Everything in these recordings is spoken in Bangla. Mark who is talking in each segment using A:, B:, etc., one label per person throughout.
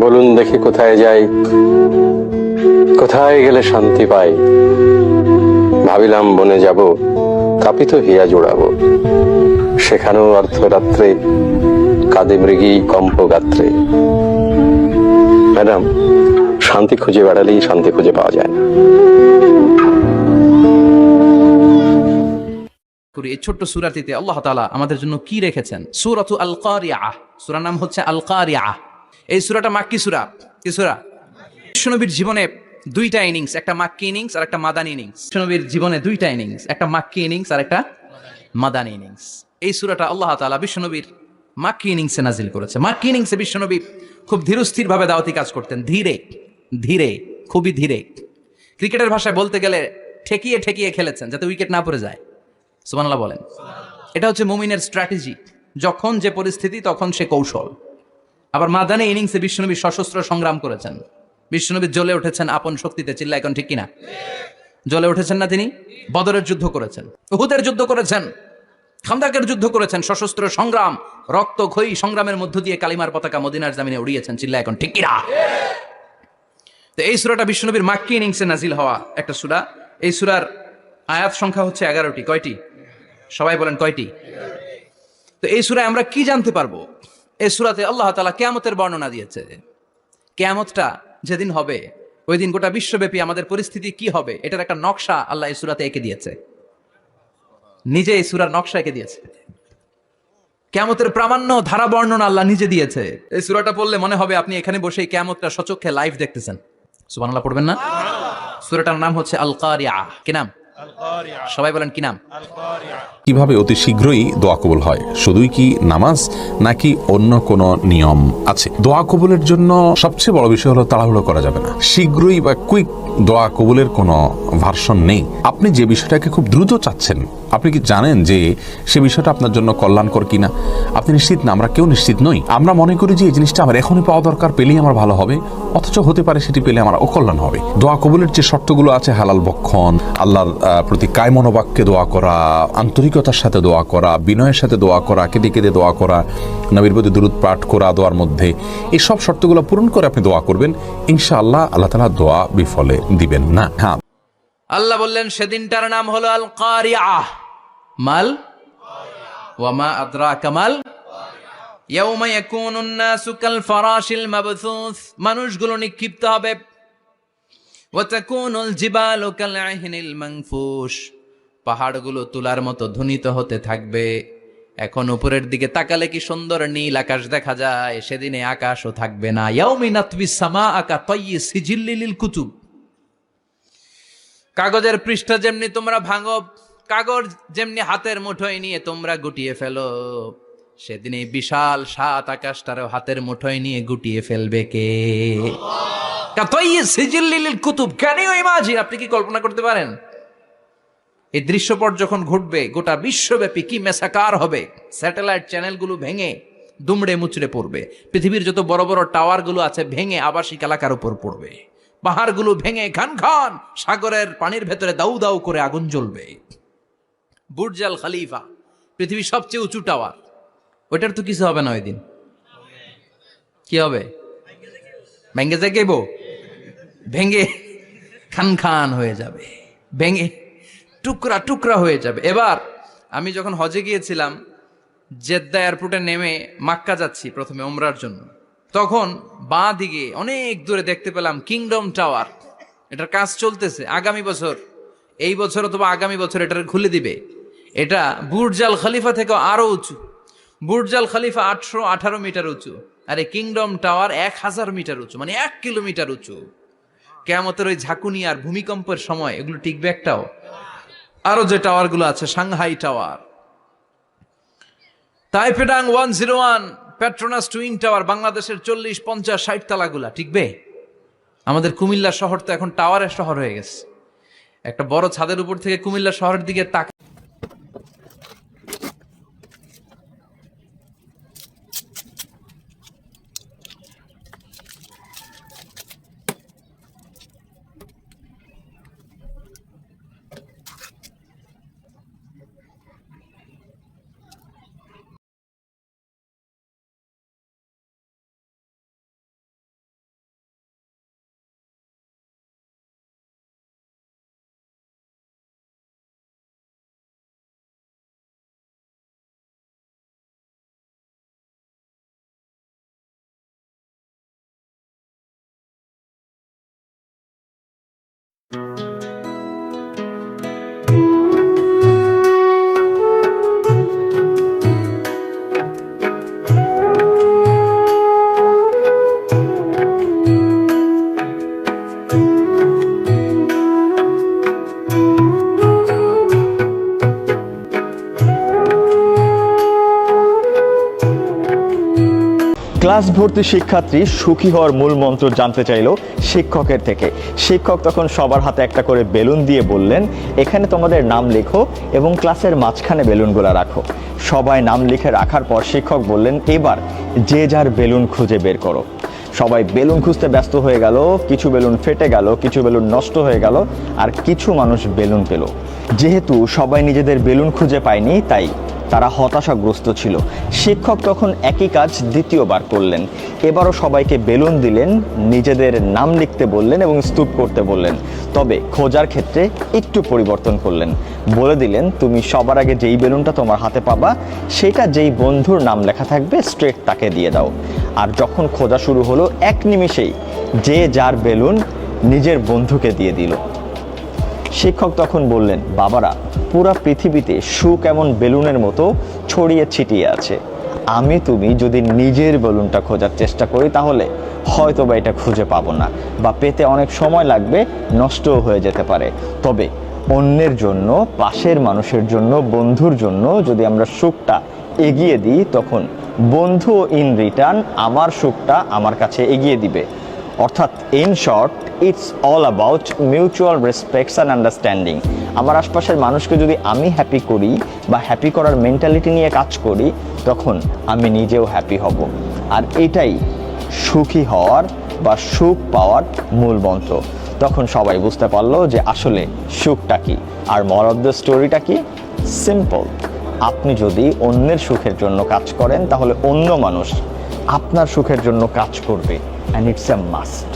A: বলুন দেখি কোথায় যাই। কোথায় গেলে শান্তি পাই? ভাবিলাম বনে যাব। কাপিত হিয়া জোড়াবো। সেখানেও অর্ধরাত্রে কাঁদে মৃগী কম্প গাত্রে ম্যাডাম, শান্তি খুঁজে বেড়ালেই শান্তি খুঁজে পাওয়া যায় না।
B: করি এই ছোট্ট সুরাটিতে আল্লাহ তাআলা আমাদের জন্য কি রেখেছেন? সূরাতু আল কারিয়া সূরার নাম হচ্ছে আল কারিয়া এই সূরাটা মাক্কি সূরা? কি সূরা? বিশ্বনবীর জীবনে দুইটা ইনিংস একটা মাক্কি ইনিংস আর একটা মাদানী ইনিংস বিশ্বনবীর জীবনে দুইটা ইনিংস একটা মাক্কি ইনিংস আর একটা মাদানী ইনিংস এই সুরাটা আল্লাহ তাআলা বিশ্বনবীর মাক্কি ইনিংসে নাজিল করেছে। মাক্কি ইনিংসে বিশ্বনবী খুব ধীরস্থির ভাবে দাওয়াতি কাজ করতেন। ধীরে ধীরে, খুবই ধীরে। ক্রিকেটের ভাষায় বলতে গেলে ঠেকিয়ে ঠেকিয়ে খেলেছেন যাতে উইকেট না পড়ে যায়। সুবহানাল্লাহ বলেন। এটা হচ্ছে মুমিনের স্ট্র্যাটেজি। যখন যে পরিস্থিতি, তখন সে কৌশল। আবার মাদানে ইনিংসে বিশ্বনবী সশস্ত্র সংগ্রাম করেছেন। বিশ্বনবী জ্বলে উঠেছেন আপন শক্তিতে চিল্লা এখন ঠিক কিনা? জ্বলে উঠেছেন না তিনি? বদরের যুদ্ধ করেছেন, উহুদের যুদ্ধ করেছেন খান্দাকের যুদ্ধ করেছেন, সশস্ত্র সংগ্রাম, রক্ত ক্ষয়ী সংগ্রামের মধ্য দিয়ে কালিমার পতাকা মদিনার জামিনে উড়িয়েছেন চিল্লা এখন ঠিক কিনা? তো এই সুরাটা বিশ্বনবীর মাক্কি ইনিংসে নাজিল হওয়া একটা সুরা। এই সুরার আয়াত সংখ্যা হচ্ছে এগারোটি। কয়টি? সবাই বলেন কয়টি? তো এই সুরায় আমরা কি জানতে পারব? এই সুরাতে আল্লাহ তালা কেয়ামতের বর্ণনা দিয়েছে। কেয়ামতটা যেদিন হবে ওই দিন গোটা বিশ্বব্যাপী আমাদের পরিস্থিতি কি হবে এটার একটা নকশা আল্লাহ এই সুরাতে এঁকে দিয়েছে। নিজে এই সুরার নকশা এঁকে দিয়েছে। ক্যামতের প্রামাণ্য ধারা বর্ণনা আল্লাহ নিজে দিয়েছে। এই সুরাটা পড়লে মনে হবে আপনি এখানে বসে এই কেয়ামতটা সচক্ষে লাইভ দেখতেছেন। সুবহানাল্লাহ পড়বেন না? সুরাটার নাম হচ্ছে আল কারিয়া কি নাম? সবাই বলেন কি নাম?
C: কীভাবে অতি শীঘ্রই দোয়া কবুল হয়? শুধুই কি নামাজ নাকি অন্য কোনো নিয়ম আছে? দোয়া কবুলের জন্য সবচেয়ে বড় বিষয় হলো তাড়াহুড়ো করা যাবে না। শীঘ্রই বা কুইক দোয়া কবুলের কোনো ভার্সন নেই। আপনি যে বিষয়টাকে খুব দ্রুত চাচ্ছেন আপনি কি জানেন যে সে বিষয়টা আপনার জন্য কল্যাণকর কিনা? আপনি নিশ্চিত না? আমরা কেউ নিশ্চিত নই। আমরা মনে করি যে এই জিনিসটা আমার এখনই পাওয়া দরকার, পেলেই আমার ভালো হবে। অথচ হতে পারে সেটি পেলে আমার অকল্যাণ হবে। দোয়া কবুলের যে শর্তগুলো আছে, হালাল বক্ষণ, আল্লাহর প্রতি কায় মনোবাক্যে দোয়া করা, আন্তরিকতার সাথে দোয়া করা, বিনয়ের সাথে দোয়া করা, কেঁদে কেঁদে দোয়া করা, নবীর প্রতি দূরত পাঠ করা দোয়ার মধ্যে এই সব শর্তগুলো পূরণ করে আপনি দোয়া করবেন, ইনশাআল্লাহ আল্লাহ তালা দোয়া বিফলে দিবেন না। হ্যাঁ।
B: আল্লাহ বললেন, সেদিনটার নাম হলো আল কারিয়া মাল? ওয়ামা আদ্রা কামাল মানুষগুলো নিক্ষিপ্ত হবে। পাহাড়গুলো তুলার মতো ধ্বনিত হতে থাকবে। এখন উপরের দিকে তাকালে কি সুন্দর নীল আকাশ দেখা যায়, সেদিনে আকাশও থাকবে না। কুতুব। কাগজের পৃষ্ঠ যেমনি তোমরা ভাঙো কাগজ যেমনি হাতের মুঠোয় নিয়ে তোমরা গুটিয়ে ফেলো, সেদিন বিশাল সাত আকাশটারও হাতের মুঠোয় নিয়ে গুটিয়ে ফেলবে কে? কুতুব ক্যান ইউ ইমাজিন আপনি কি কল্পনা করতে পারেন? এই দৃশ্যপট যখন ঘটবে, গোটা বিশ্বব্যাপী কি মেসাকার হবে? স্যাটেলাইট চ্যানেলগুলো ভেঙে দুমড়ে মুচড়ে পড়বে। পৃথিবীর যত বড় বড় টাওয়ারগুলো আছে, ভেঙে আবাসিক এলাকার উপর পড়বে। পাহাড়গুলো ভেঙে খান খান সাগরের পানির ভেতরে দাউ দাউ করে আগুন জ্বলবে। বুর্জাল খালিফা, পৃথিবীর সবচেয়ে উঁচু টাওয়ার। ওইটার তো কিছু হবে না ওই দিন। কি হবে? ভেঙে যাইব ভেঙ্গে খান খান হয়ে যাবে। ভেঙে টুকরা টুকরা হয়ে যাবে। এবার আমি যখন হজে গিয়েছিলাম, জেদ্দা এয়ারপোর্টে নেমে মাক্কা যাচ্ছি প্রথমে ওমরার জন্য। তখন বাঁ দিকে অনেক দূরে দেখতে পেলাম কিংডম টাওয়ার। এটার কাজ চলতেছে। আগামী বছর, এই বছর অথবা আগামী বছর এটার খুলে দিবে। এটা বুর্জাল খলিফা থেকে আরও উঁচু। বুর্জাল খলিফা আটশো আঠারো মিটার উঁচু আর কিংডম টাওয়ার এক হাজার মিটার উঁচু মানে এক কিলোমিটার উঁচু। কেমতের ওই ঝাঁকুনি আর ভূমিকম্পের সময় এগুলো টিকবে একটাও। আরও যে টাওয়ারগুলো আছে, Shanghai tower. তাইপেডাং one zero one, Petronas twin tower, বাংলাদেশের চল্লিশ, পঞ্চাশ, ষাট তালাগুলা টিকবে? আমাদের কুমিল্লা শহর তো এখন টাওয়ারের শহর হয়ে গেছে। একটা বড় ছাদের উপর থেকে কুমিল্লা শহরের দিকে তাক
D: ক্লাস ভর্তি শিক্ষার্থী সুখী হওয়ার মূল মন্ত্র জানতে চাইলো শিক্ষকের থেকে। শিক্ষক তখন সবার হাতে একটা করে বেলুন দিয়ে বললেন, এখানে তোমাদের নাম লেখো এবং ক্লাসের মাঝখানে বেলুনগুলো রাখো। সবাই নাম লিখে রাখার পর শিক্ষক বললেন, এবার যে যার বেলুন খুঁজে বের করো। সবাই বেলুন খুঁজতে ব্যস্ত হয়ে গেল, কিছু বেলুন ফেটে গেল, কিছু বেলুন নষ্ট হয়ে গেল, আর কিছু মানুষ বেলুন পেল। যেহেতু সবাই নিজেদের বেলুন খুঁজে পায়নি, তাই তারা হতাশাগ্রস্ত ছিল। শিক্ষক তখন একই কাজ দ্বিতীয়বার করলেন। এবারও সবাইকে বেলুন দিলেন, নিজেদের নাম লিখতে বললেন এবং স্তূপ করতে বললেন। তবে খোঁজার ক্ষেত্রে একটু পরিবর্তন করলেন। বলে দিলেন, তুমি সবার আগে যেই বেলুনটা তোমার হাতে পাবা, সেটা যেই বন্ধুর নাম লেখা থাকবে, স্ট্রেট তাকে দিয়ে দাও। আর যখন খোঁজা শুরু হলো, এক নিমিষেই যে যার বেলুন নিজের বন্ধুকে দিয়ে দিল। শিক্ষক তখন বললেন, বাবারা, পুরা পৃথিবীতে সুখ এমন বেলুনের মতো ছড়িয়ে ছিটিয়ে আছে। আমি তুমি যদি নিজের বেলুনটা খোঁজার চেষ্টা করি তাহলে হয়তো বা এটা খুঁজে পাবো না বা পেতে অনেক সময় লাগবে, নষ্টও হয়ে যেতে পারে। তবে অন্যের জন্য, পাশের মানুষের জন্য, বন্ধুর জন্য যদি আমরা সুখটা এগিয়ে দিই, তখন বন্ধু ইন রিটার্ন আমার সুখটা আমার কাছে এগিয়ে দিবে। অর্থাৎ in short it's all about mutual respects and understanding আমার আশপাশের মানুষকে যদি আমি হ্যাপি করি বা হ্যাপি করার মেন্টালিটি নিয়ে কাজ করি, তখন আমি নিজেও হ্যাপি হব। আর এটাই সুখী হওয়ার বা সুখ পাওয়ার মূল মন্ত্র। তখন সবাই বুঝতে পারল যে আসলে সুখটা কি। আর মর অফ দ্য স্টোরিটা কি? সিম্পল আপনি যদি অন্যের সুখের জন্য কাজ করেন, তাহলে অন্য মানুষ আপনার সুখের জন্য কাজ করবে অ্যান্ড ইটস এ মাস্ট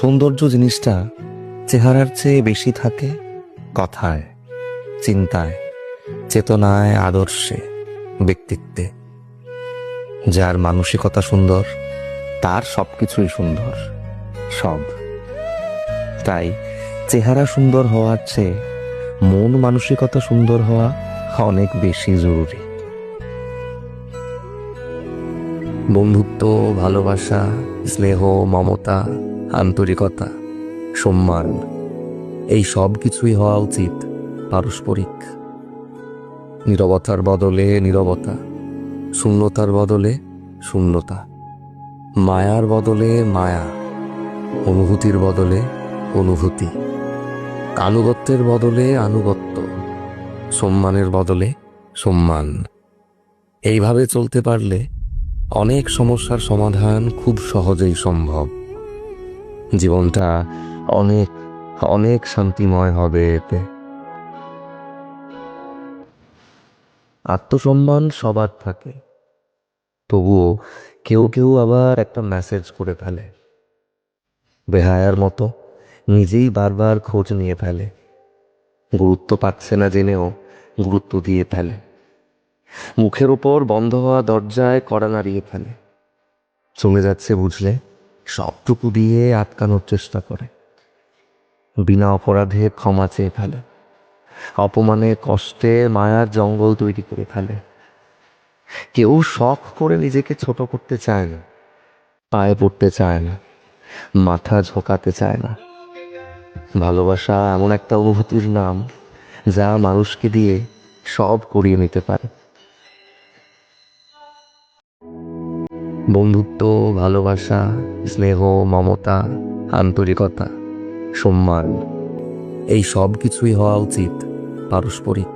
E: সৌন্দর্য জিনিসটা চেহারার চেয়ে বেশি থাকে কথায়, চিন্তায়, চেতনায়, আদর্শে, ব্যক্তিত্বে। যার মানসিকতা সুন্দর, তার সব কিছুই সুন্দর, সব। তাই চেহারা সুন্দর হওয়ার চেয়ে মন মানসিকতা সুন্দর হওয়া অনেক বেশি জরুরি। বন্ধুত্ব, ভালোবাসা, স্নেহ, মমতা আন্তরিকতা, সম্মান, এই সব কিছুই হওয়া উচিত পারস্পরিক। নীরবতার বদলে নীরবতা, শূন্যতার বদলে শূন্যতা, মায়ার বদলে মায়া, অনুভূতির বদলে অনুভূতি, আনুগত্যের বদলে আনুগত্য, সম্মানের বদলে সম্মান। এইভাবে চলতে পারলে অনেক সমস্যার সমাধান খুব সহজেই সম্ভব। জীবনটা অনেক অনেক শান্তিময় হবে এতে। আত্মসম্মান সবার থাকে। তবুও কেউ কেউ আবার একটা মেসেজ করে ফেলে। বেহায়ার মতো নিজেই বারবার খোঁজ নিয়ে ফেলে। গুরুত্ব পাচ্ছে না জেনেও গুরুত্ব দিয়ে ফেলে। মুখের ওপর বন্ধ হওয়া দরজায় কড়া নাড়িয়ে ফেলে। চলে যাচ্ছে বুঝলে? সবটুকু দিয়ে আটকানোর চেষ্টা করে। বিনা অপরাধে ক্ষমা চেয়ে ফেলে। অপমানে, কষ্টে, মায়ার জঙ্গল তৈরি করে ফেলে। কেউ শখ করে নিজেকে ছোট করতে চায় না, পায়ে পড়তে চায় না, মাথা ঝোঁকাতে চায় না। ভালোবাসা এমন একটা অনুভূতির নাম যা মানুষকে দিয়ে সব করিয়ে নিতে পারে। বন্ধুত্ব, ভালোবাসা, স্নেহ, মমতা, আন্তরিকতা, সম্মান, এই সব কিছুই হওয়া উচিত পারস্পরিক।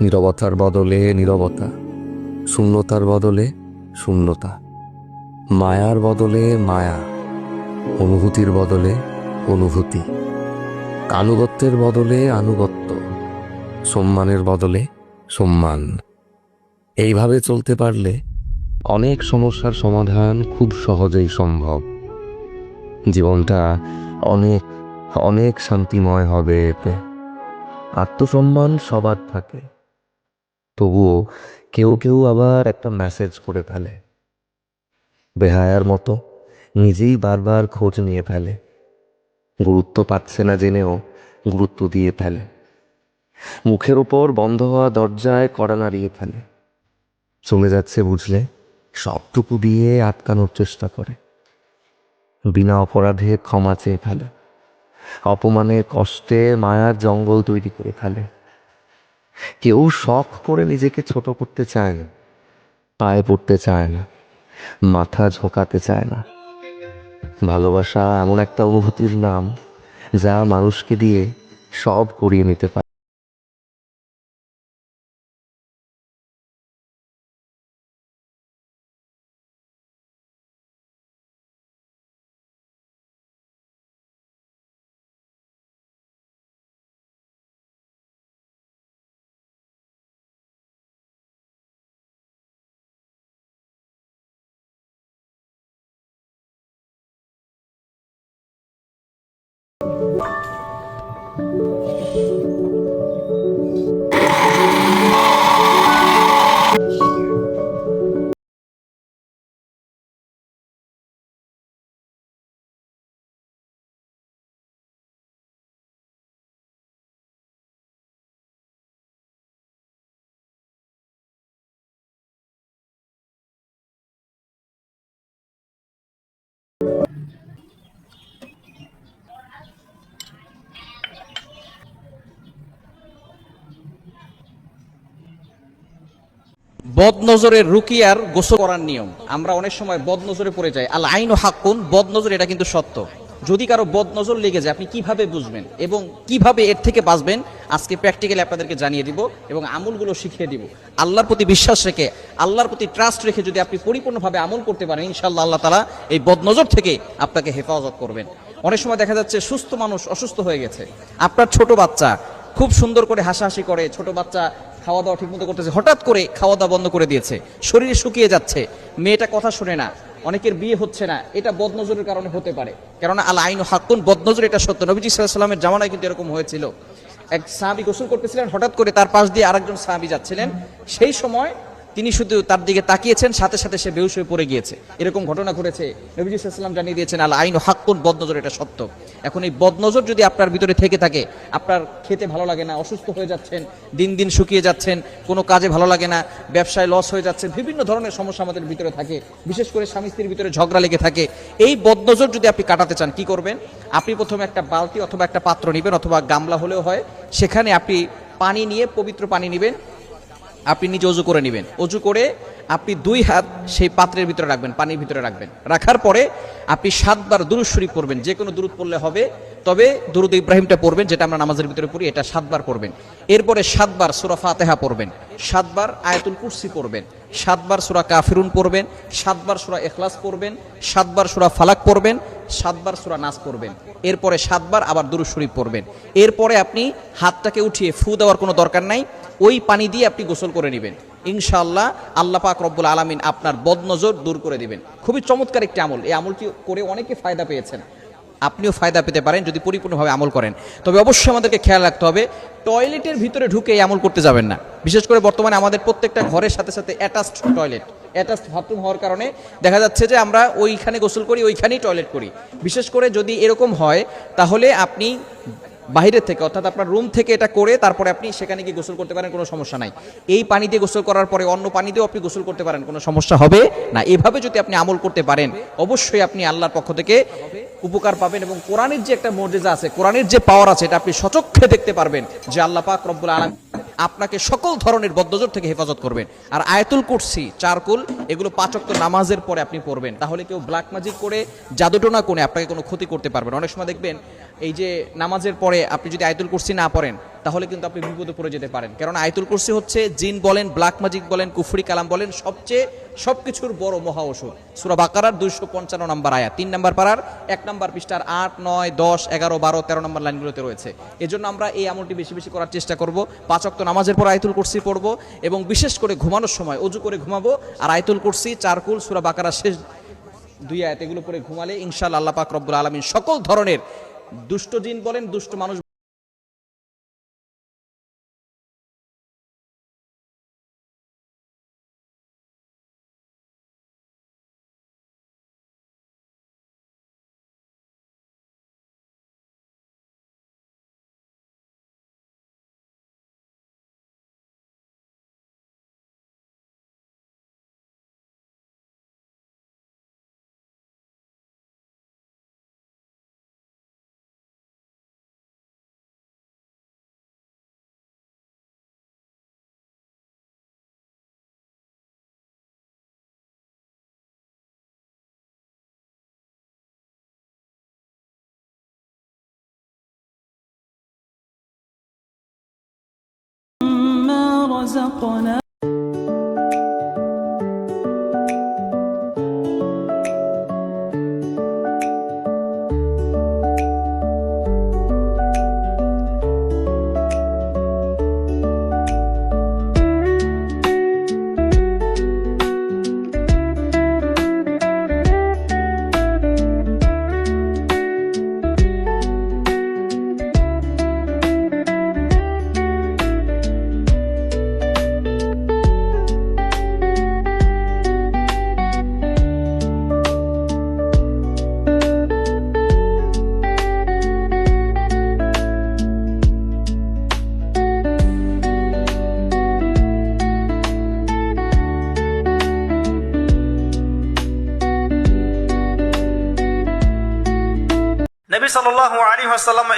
E: নীরবতার বদলে নীরবতা, শূন্যতার বদলে শূন্যতা, মায়ার বদলে মায়া, অনুভূতির বদলে অনুভূতি, আনুগত্যের বদলে আনুগত্য, সম্মানের বদলে সম্মান। এইভাবে চলতে পারলে অনেক সমস্যার সমাধান খুব সহজেই সম্ভব। জীবনটা অনেক অনেক শান্তিময় হবে। এতে আত্মসম্মান সবার থাকে। তবুও কেউ কেউ আবার একটা মেসেজ করে ফেলে। বেহায়ার মতো নিজেই বারবার খোঁজ নিয়ে ফেলে। গুরুত্ব পাচ্ছে না জেনেও গুরুত্ব দিয়ে ফেলে। মুখের ওপর বন্ধ হওয়া দরজায় কড়া নাড়িয়ে ফেলে। চলে যাচ্ছে বুঝলে? সবটুকু দিয়ে আটকানোর চেষ্টা করে। বিনা অপরাধে ক্ষমা চেয়ে ফেলে। অপমানে, কষ্টে, মায়ার জঙ্গল তৈরি করে ফেলে। কেউ শখ করে নিজেকে ছোট করতে চায় না, পায়ে পড়তে চায় না, মাথা ঝোঁকাতে চায় না। ভালোবাসা এমন একটা অনুভূতির নাম যা মানুষকে দিয়ে সব করিয়ে নিতে পারে।
F: বদনজরের রুকিয়ার গোসল করার নিয়ম। আমরা অনেক সময় বদনজরে পড়ে যাই। আল আইন ও হাক্কুন, বদনজর এটা কিন্তু সত্য। যদি কারও বদনজর লেগে যায়, আপনি কীভাবে বুঝবেন এবং কীভাবে এর থেকে বাঁচবেন? আজকে প্র্যাকটিক্যালি আপনাদেরকে জানিয়ে দিব এবং আমলগুলো শিখিয়ে দিব। আল্লাহর প্রতি বিশ্বাস রেখে, আল্লাহর প্রতি ট্রাস্ট রেখে যদি আপনি পরিপূর্ণভাবে আমল করতে পারেন, ইনশাআল্লাহ আল্লাহ তালা এই বদনজর থেকে আপনাকে হেফাজত করবেন। অনেক সময় দেখা যাচ্ছে সুস্থ মানুষ অসুস্থ হয়ে গেছে। আপনার ছোট বাচ্চা খুব সুন্দর করে হাসাহাসি করে, ছোট বাচ্চা খাওয়া দাওয়া ঠিকমতো করতেছে, হঠাৎ করে খাওয়া দাওয়া বন্ধ করে দিয়েছে। শরীরে শুকিয়ে যাচ্ছে। মেয়েটা কথা শুনে না। অনেকের বিয়ে হচ্ছে না। এটা বদনজরের কারণে হতে পারে। কেননা আল আইন হাক্কুন, বদনজর এটা সত্য। নবীজি সাল্লামের জামানায় কিন্তু এরকম হয়েছিল। এক সাহাবি গোসল করতেছিলেন, হঠাৎ করে তার পাশ দিয়ে আরেকজন সাহাবি যাচ্ছিলেন। সেই সময় তিনি শুধু তার দিকে তাকিয়েছেন, সাথে সাথে সে বেহুশ হয়ে পড়ে গিয়েছে। এরকম ঘটনা ঘটেছে, নবীজি সাল্লাম জানিয়ে দিয়েছেন, আল আইন হাক্কুন, বদনজর, এটা সত্য। এখন এই বদনজর যদি আপনার ভিতরে থেকে থাকে, আপনার খেতে ভালো লাগে না, অসুস্থ হয়ে যাচ্ছেন, দিন দিন শুকিয়ে যাচ্ছেন, কোনো কাজে ভালো লাগে না, ব্যবসায় লস হয়ে যাচ্ছে বিভিন্ন ধরনের সমস্যা আমাদের ভিতরে থাকে, বিশেষ করে স্বামী স্ত্রীর ভিতরে ঝগড়া লেগে থাকে, এই বদনজর যদি আপনি কাটাতে চান, কি করবেন? আপনি প্রথমে একটা বালতি অথবা একটা পাত্র নেবেন অথবা গামলা হলেও হয়, সেখানে আপনি পানি নিয়ে পবিত্র পানি নেবেন আপনি নিজে অজু করে নেবেন। অজু করে আপনি দুই হাত সেই পাত্রের ভিতরে রাখবেন, পানির ভিতরে রাখবেন। রাখার পরে আপনি সাতবার দুরুদ শরীফ পড়বেন, যে কোনো দুরুদ পড়লে হবে। তবে দুরুদ ইব্রাহিমটা পড়বেন, যেটা আমরা নামাজের ভিতরে পড়ি, এটা সাতবার পড়বেন। এরপরে সাতবার সুরা ফাতেহা পড়বেন, সাতবার আয়াতুল কুরসি পড়বেন, সাতবার সুরা কাফিরুন পড়বেন, সাতবার সুরা এখলাস পড়বেন, সাতবার সুরা ফালাক পড়বেন, সাতবার সুরা নাচ পড়বেন। এরপরে সাতবার আবার দুরুদ শরীফ পড়বেন। এরপরে আপনি হাতটাকে উঠিয়ে ফু দেওয়ার কোনো দরকার নাই ওই পানি দিয়ে আপনি গোসল করে নেবেন। ইনশাআল্লাহ আল্লাহ পাক রব্বুল আলামিন আপনার বদনজর দূর করে দেবেন। খুবই চমৎকার একটি আমল। এই আমলটি করে অনেকে ফায়দা পেয়েছেন। আপনিও ফায়দা পেতে পারেন যদি পরিপূর্ণভাবে আমল করেন। তবে অবশ্যই আমাদেরকে খেয়াল রাখতে হবে, টয়লেটের ভিতরে ঢুকে এই আমল করতে যাবেন না। বিশেষ করে বর্তমানে আমাদের প্রত্যেকটা ঘরের সাথে সাথে অ্যাটাচড টয়লেট অ্যাটাচড বাথরুম হওয়ার কারণে দেখা যাচ্ছে যে আমরা ওইখানে গোসল করি, ওইখানেই টয়লেট করি। বিশেষ করে যদি এরকম হয়, তাহলে আপনি বাইরের থেকে, অর্থাৎ আপনার রুম থেকে এটা করে তারপরে আপনি সেখানে গিয়ে গোসল করতে পারেন, কোনো সমস্যা নাই। এই পানি দিয়ে গোসল করার পরে অন্য পানি দিয়েও আপনি গোসল করতে পারেন, কোনো সমস্যা হবে না। এভাবে যদি আপনি আমল করতে পারেন, অবশ্যই আপনি আল্লাহর পক্ষ থেকে উপকার পাবেন এবং কোরআনের যে একটা মর্যাদা আছে, কোরআনের যে পাওয়ার আছে, এটা আপনি সচক্ষে দেখতে পারবেন যে আল্লাহ পাক রব্বুল আলম আপনাকে সকল ধরনের বদ্ধজোর থেকে হেফাজত করবেন। আর আয়তুল কুরসি, চারকুল, এগুলো পাঁচক্ত নামাজের পরে আপনি পড়বেন। তাহলে কেউ ব্ল্যাক ম্যাজিক করে জাদুটোনা কোনে আপনাকে কোনো ক্ষতি করতে পারবেন অনেক সময় দেখবেন, এই যে নামাজের পরে আপনি যদি আয়তুল কুরসি না পড়েন
B: তাহলে কিন্তু আপনি বিপদে পড়ে যেতে পারেন। কারণ আয়তুল কুরসি হচ্ছে জিন বলেন, ব্ল্যাক ম্যাজিক বলেন, কুফরি কালাম বলেন, সবচেয়ে সবকিছুর বড় মহা ওষুধ। সুরা বাকারার দুইশো পঞ্চান্ন নম্বর আয়া তিন নম্বর পাড়ার এক নম্বর পৃষ্ঠার আট, নয়, দশ, এগারো, বারো, তেরো নম্বর লাইনগুলোতে রয়েছে। এজন্য আমরা এই আমলটি বেশি বেশি করার চেষ্টা করব। পাঁচ অক্ত নামাজের পর আয়তুল কুরসি পড়ব এবং বিশেষ করে ঘুমানোর সময় অজু করে ঘুমাবো। আর আয়তুল কুরসি, চারকুল, সুরা বাকারার শেষ দুই আয়াত, এগুলো পরে ঘুমালে ইনশাল আল্লাহ পাক রব্বুল আলমিন সকল ধরনের দুষ্ট জিন বলেন, দুষ্ট মানুষ
G: I'm on us.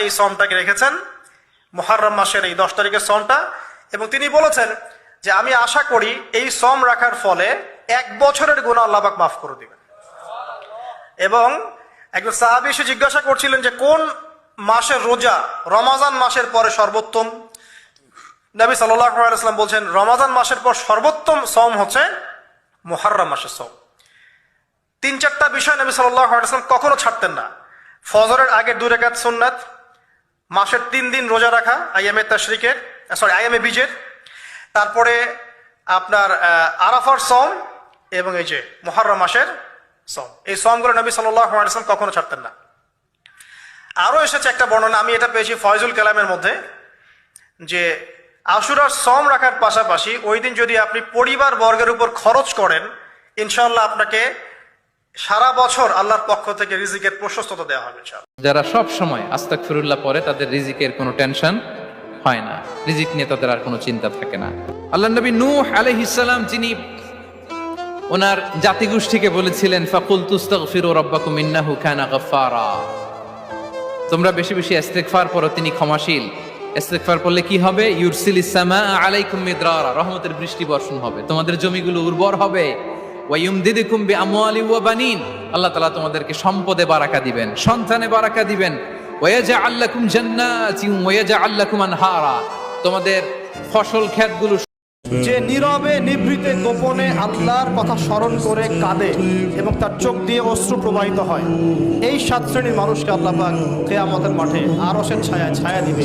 G: এই সমটাকে রেখেছেন মোহারম মাসের এই দশ তারিখের সমটা এবং তিনি বলেছেন যে আমি আশা করি এই সম রাখার ফলে এক বছরের গুণা আল্লাহবাক মাফ করে দিবেন। এবং একজন সাহাবি এসে জিজ্ঞাসা করছিলেন যে কোন মাসের রোজা রমাজান মাসের পরে সর্বোত্তম? নবী সাল্লাম বলছেন, রমাজান মাসের পর সর্বোত্তম সম হচ্ছে মোহারম মাসের সম। তিন চারটা বিষয় নবী সাল্লাম কখনো ছাড়তেন না। ফজরের আগে দুই রেখাত সুন্নাত মাসের তিন দিন রোজা রাখা আইএমএ তাশরিকের সরি আইএমএ বীজের। তারপরে আপনার আরাফার সম এবং এই যে মহারম মাসের সম এই সমগুলো নবী সাল্লাম কখনো ছাড়তেন না। আরও এসেছে একটা বর্ণনা, আমি এটা পেয়েছি ফয়জুল কালামের মধ্যে, যে আশুরার সম রাখার পাশাপাশি ওই দিন যদি আপনি পরিবার বর্গের উপর খরচ করেন ইনশাল্লাহ আপনাকে সারা বছর আল্লাহর পক্ষ থেকে রিজিকের প্রশস্ততা দেওয়া হবে
B: যারা সব সময় আস্তাক ফিরুল্লাহ পরে তাদের রিজিকের কোনো টেনশন হয় না। রিজিক নিয়ে তাদের আর কোনো চিন্তা থাকে না। আল্লাহ নবী নূহ আলাইহিসসালাম যিনি ওনার জাতিগোষ্ঠীকে বলেছিলেন ফাকুল তুস্তাগফিরু রাব্বাকুম ইন্নাহু কানা গাফফারা। তোমরা বেশি বেশি ইস্তেগফার করো তিনি ক্ষমাশীল। ইস্তেগফার করলে কি হবে? ইউরসিলিস সামা আলাইকুম মিদরারা। রহমতের বৃষ্টি বর্ষণ হবে। তোমাদের জমিগুলো উর্বর হবে। ওয়া বানিন। আল্লাহ তোমাদেরকে সম্পদে বারাকা দিবেন, সন্তানে বারাকা দিবেন। তোমাদের ফসল ক্ষেতগুলো
G: যে নীরবে, নিভৃতে, গোপনে আল্লাহর কথা স্মরণ করে কাঁদে এবং তার চোখ দিয়ে অশ্রু প্রবাহিত হয়, এই সাত শ্রেণির মানুষকে আল্লাহ কেয়ামতের মাঠে আরসের ছায়া ছায়া দিবে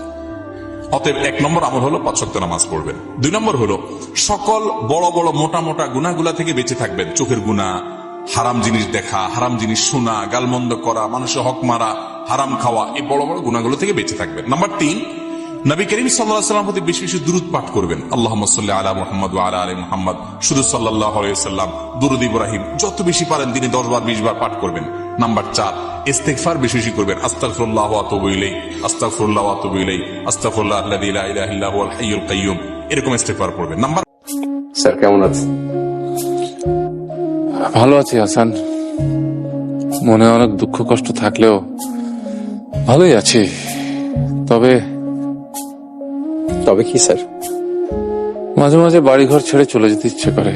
C: অতএব এক নম্বর আমল হলো পাঁচ ওয়াক্ত নামাজ পড়বেন। দুই নম্বর হলো, সকল বড় বড় মোটা মোটা গুণাগুলা থেকে বেঁচে থাকবেন। চোখের গুণা হারাম জিনিস দেখা, হারাম জিনিস শোনা, গালমন্দ করা, মানুষের হক মারা, হারাম খাওয়া, এই বড় বড় গুণাগুলো থেকে বেঁচে থাকবেন। নাম্বার তিন নবী করিম সাল্লাহ সাল্লাম প্রতি বেশি বেশি দূরত পাঠ করবেন। আল্লাহ সাল্লাহ আলা মোহাম্মদ আলা আলী মোহাম্মদ। শুধু সাল্লাহ সাল্লাম দুরুদ ইব্রাহিম যত বেশি পারেন তিনি দশ বার বিশ বার পাঠ করবেন। নাম্বার চার ইস্তেকফার বেশি বেশি করবেন। আস্তাগফিরুল্লাহ ওয়া আতুবু ইলাইহি। আস্তাগফিরুল্লাহ ওয়া আতুবু ইলাইহি। আস্তাগফিরুল্লাহ আল্লাযী লা ইলাহা হাইয়ুল কাইয়্যুম এরকম ইস্তেগফার করবেন নাম্বার
A: স্যার কেমন আছেন?
H: ভালো আছি হাসান। মনে অনেক দুঃখ কষ্ট থাকলেও ভালোই আছি। তবে
A: তবে কি, স্যার?
H: মাঝে মাঝে বাড়িঘর ছেড়ে চলে যেতে ইচ্ছে করে।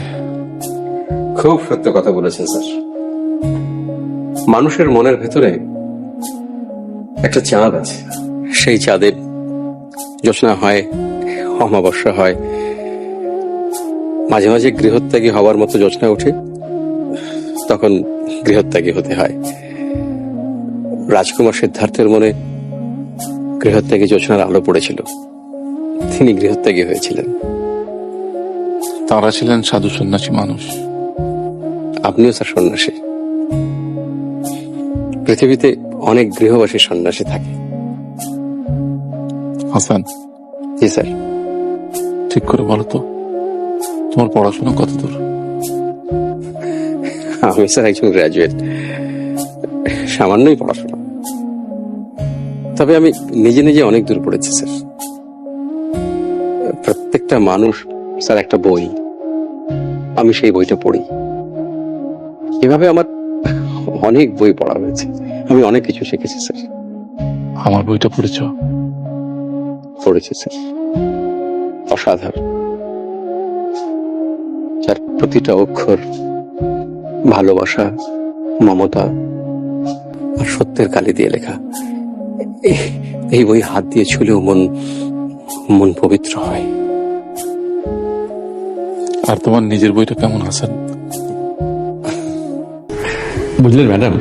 A: খুব সত্য কথা বলেছেন, স্যার। মানুষের মনের ভেতরে একটা চাঁদ আছে। সেই চাঁদের জোৎস্না হয়, অমাবস্যা হয়। মাঝে মাঝে গৃহত্যাগী হওয়ার মতো জোৎস্না ওঠে, তখন গৃহত্যাগী হতে হয়। রাজকুমার সিদ্ধার্থের মনে গৃহত্যাগী জোৎস্নার আলো পড়েছিল। তিনি গৃহত্যাগী হয়েছিলেন।
H: তারা ছিলেন সাধু সন্ন্যাসী মানুষ।
A: আপনিও স্যার সন্ন্যাসী। পৃথিবীতে অনেক গৃহবাসী সন্ন্যাসী থাকে।
H: হাসান।
A: জি স্যার।
H: ঠিক করে বলো তো তোমার পড়াশোনা কত দূর?
A: আমি স্যার একজন গ্রাজুয়েট সামান্যই পড়াশোনা। তবে আমি নিজে নিজে অনেক দূর পড়েছি স্যার। প্রত্যেকটা মানুষ স্যার একটা বই। আমি সেই বইটা পড়ি। এভাবে আমার অনেক বই পড়া হয়েছে। আমি অনেক কিছু শিখেছি স্যার।
H: আমার বইটা পড়েছ?
A: পড়েছি স্যার। অসাধারণ। যার প্রতিটা অক্ষর ভালোবাসা মমতা আর সত্যের কালি দিয়ে লেখা। এই বই হাত দিয়ে ছুলেও মন মন পবিত্র হয়।
H: আর তোমার নিজের বইটা কেমন হাসান
I: বুঝলেন ম্যাডাম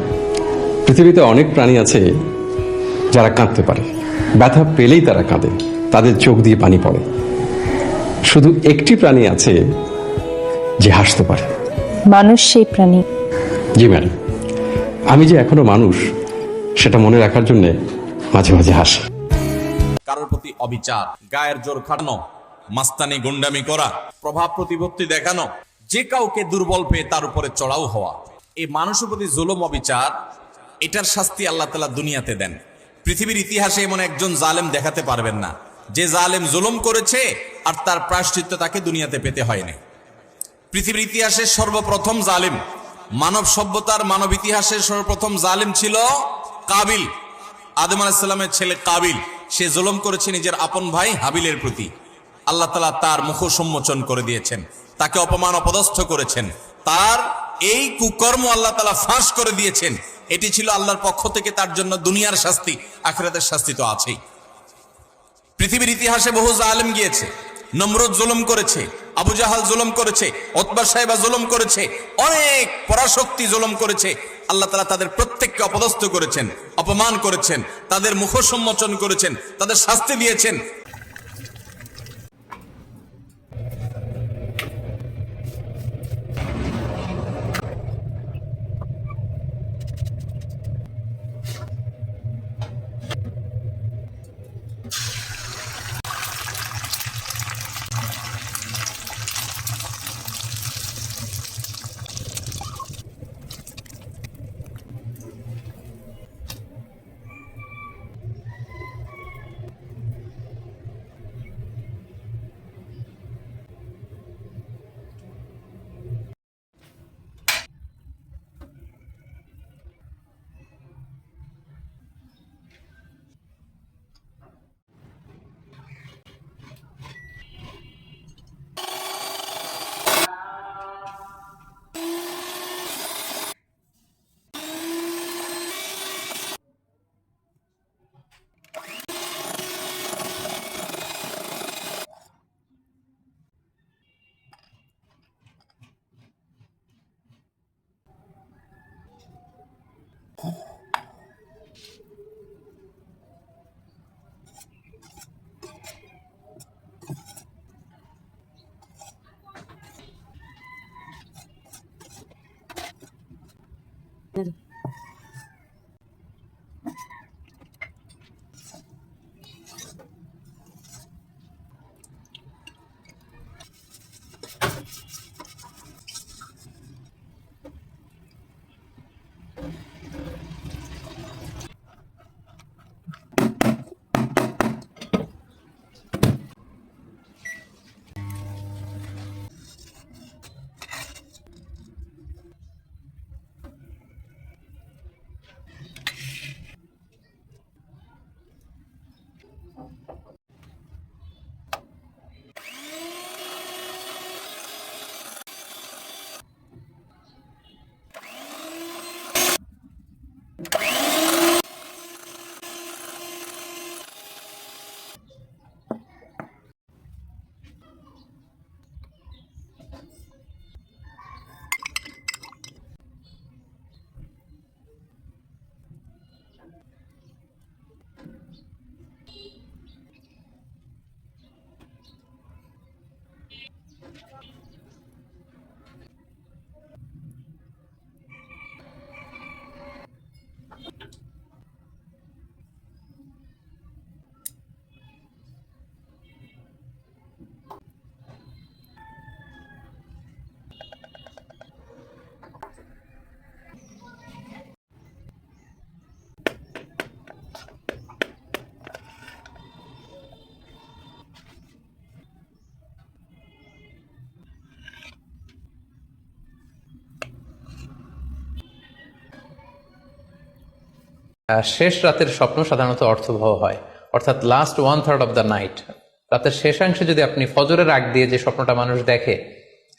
I: পৃথিবীতে অনেক প্রাণী আছে যারা কাঁদতে পারে। ব্যথা পেলেই তারা কাঁদে তাদের চোখ দিয়ে পানি পড়ে। শুধু একটি প্রাণী আছে যে হাসতে পারে।
J: মানুষ সেই প্রাণী।
I: জি ম্যাডাম আমি যে এখনও মানুষ সেটা মনে রাখার জন্যে মাঝে মাঝে হাসি।
K: কারোর প্রতি অবিচার গায়ের জোর খাটানো মাস্তানি গুন্ডামি করা, প্রভাব প্রতিপত্তি দেখানো, যে কাউকে দুর্বল পেয়ে তার উপরে চড়াও হওয়া, এই মানুষের প্রতি জুলুম, অবিচার, এটার শাস্তি আল্লাহ তালা দুনিয়াতে দেন। পৃথিবীর ইতিহাসে এমন একজন জালেম দেখাতে পারবেন না। যে জালেম জুলুম করেছে আর তার প্রায়শ্চিত্ত তাকে দুনিয়াতে পেতে হয়নি। পৃথিবীর ইতিহাসের সর্বপ্রথম জালিম, মানব সভ্যতার মানব ইতিহাসের সর্বপ্রথম জালিম ছিল কাবিল। আদম আলাহিসাল্লামের ছেলে কাবিল। সে জুলুম করেছে নিজের আপন ভাই হাবিলের প্রতি। আল্লাহ তালা তার মুখ সম্মোচন করে দিয়েছেন, তাকে অপমান অপদস্থ করেছেন, তার এই কুকর্ম আল্লাহ তালা ফাঁস করে দিয়েছেন। এটি ছিল আল্লাহর পক্ষ থেকে তার জন্য দুনিয়ার শাস্তি, আখরাতের শাস্তি তো আছেই। পৃথিবীর ইতিহাসে বহু জালেম গিয়েছে, নমরুদ জুলুম করেছে, আবু জাহাল জুলুম করেছে, ওতবা সাহেবা জুলুম করেছে, অনেক পরাশক্তি জুলুম করেছে। আল্লাহ তালা তাদের প্রত্যেককে অপদস্থ করেছেন, অপমান করেছেন, তাদের মুখ সম্মোচন করেছেন, তাদের শাস্তি দিয়েছেন।
B: শেষ রাতের স্বপ্ন সাধারণত অর্থবহ হয়। অর্থাৎ last one third of the night রাতের শেষাংশে যদি আপনি ফজরের আগ দিয়ে যে স্বপ্নটা মানুষ দেখে,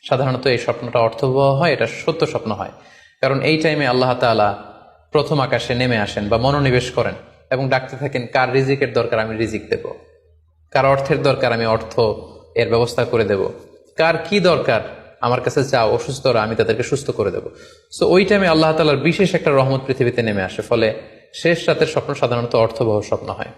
B: সাধারণত এই স্বপ্নটা অর্থবহ হয়, এটা সত্য স্বপ্ন হয়। কারণ এই টাইমে আল্লাহ তাআলা প্রথম আকাশে নেমে আসেন বা মনোনিবেশ করেন এবং ডাকতে থাকেন, কার রিজিকের দরকার আমি রিজিক দেব? কার অর্থের দরকার আমি অর্থ এর ব্যবস্থা করে দেব? কার কি দরকার আমার কাছে চাও, অসুস্থরা, আমি তাদেরকে সুস্থ করে দেব। সো ওই টাইমে আল্লাহ তালার বিশেষ একটা রহমত পৃথিবীতে নেমে আসে। ফলে শেষ রাতের স্বপ্ন সাধারণত অর্থবহ স্বপ্ন হয়।